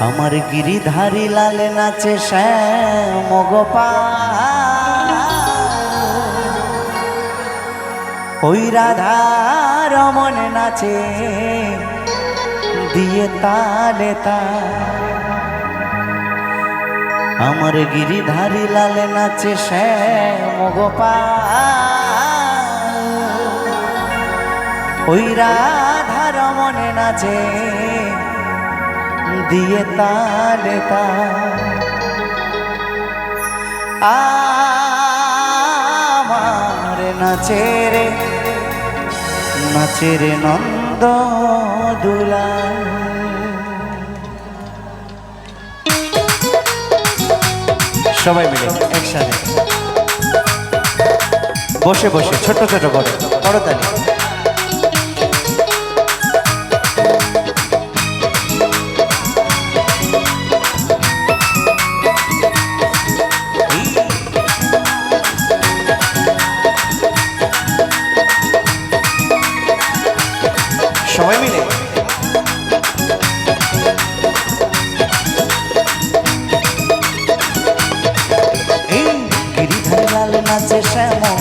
আমার গিরিধারী লাল নাচে শ্যাম গোপাল ওই রাধা রমন নাচে দিয়ে তালে তা। আমার গিরিধারী লাল নাচে শ্যাম গোপাল ওই রাধা রমনে নাচে দিয়ে তালে আমার নাচে রে নাচে রে নন্দ দুলা সবাই মিলে একসাথে। বসে বসে ছোট ছোট করে করতালি সবাই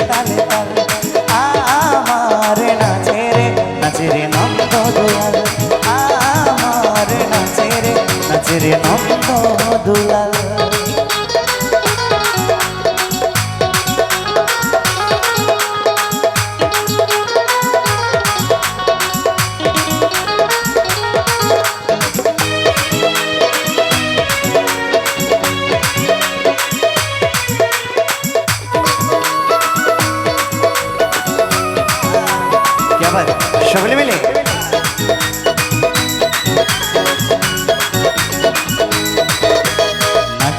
নাচে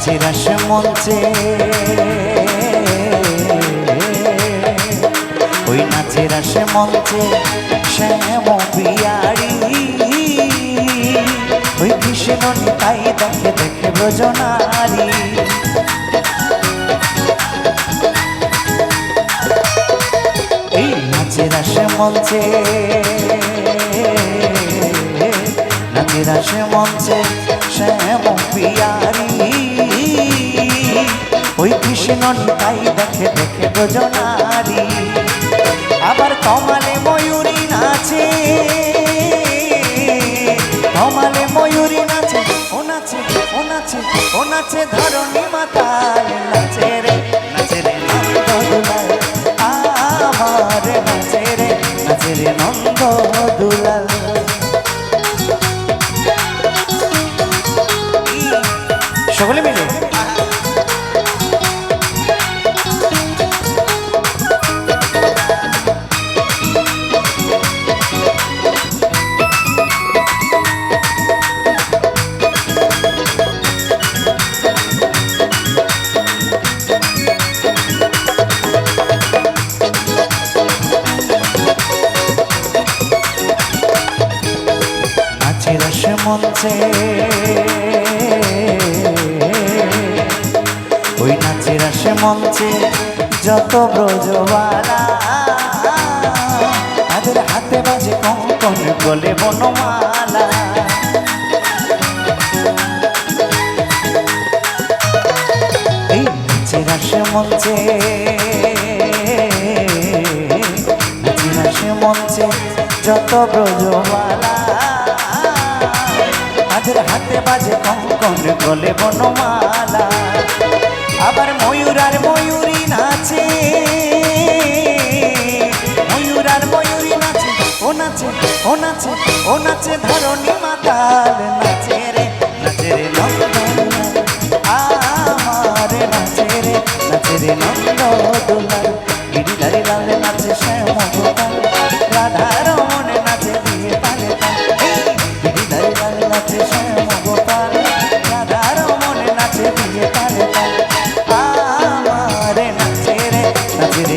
নাচের আসে মঞ্চে। ওই নাচের আসে মঞ্চে শ্যাম বিয়ারি ওই কৃষ্ণ তাই দেখে দেখে ব্রজনারী। এই নাচের আসে মঞ্চে নাচের আসে মঞ্চে শ্যাম পিয়ারি কৃষ্ণ তাই দেখে দেখে ব্রজনারী আবার কমালে ময়ূরী নাচে। কমালে ময়ূরী নাচে, ও নাচে ও নাচে ও নাচে ধরণী মাতাল নাচে রে নাচে রে নন্দ দুলাল আমার নাচে রে নাচে রে নন্দ দুলাল সকলে মিলে মঞ্চে ওই নাচের আসে মঞ্চে যত ব্রজবালা তাদের হাতে বাজে কঙ্কন গলে বনমালা। মঞ্চে মঞ্চে যত ব্রজবালা তাদের হাতে বাজে কঙ্কন গলে বনমালা। আবার ময়ূর আর ময়ূরী নাচে। ময়ূর আর ময়ূরী নাচে, ও নাচে ও নাচে ও নাচে ধরণী মাতাল নাচে রে নাচে রে নন্দন। আমার নাচে রে নাচে রে নন্দ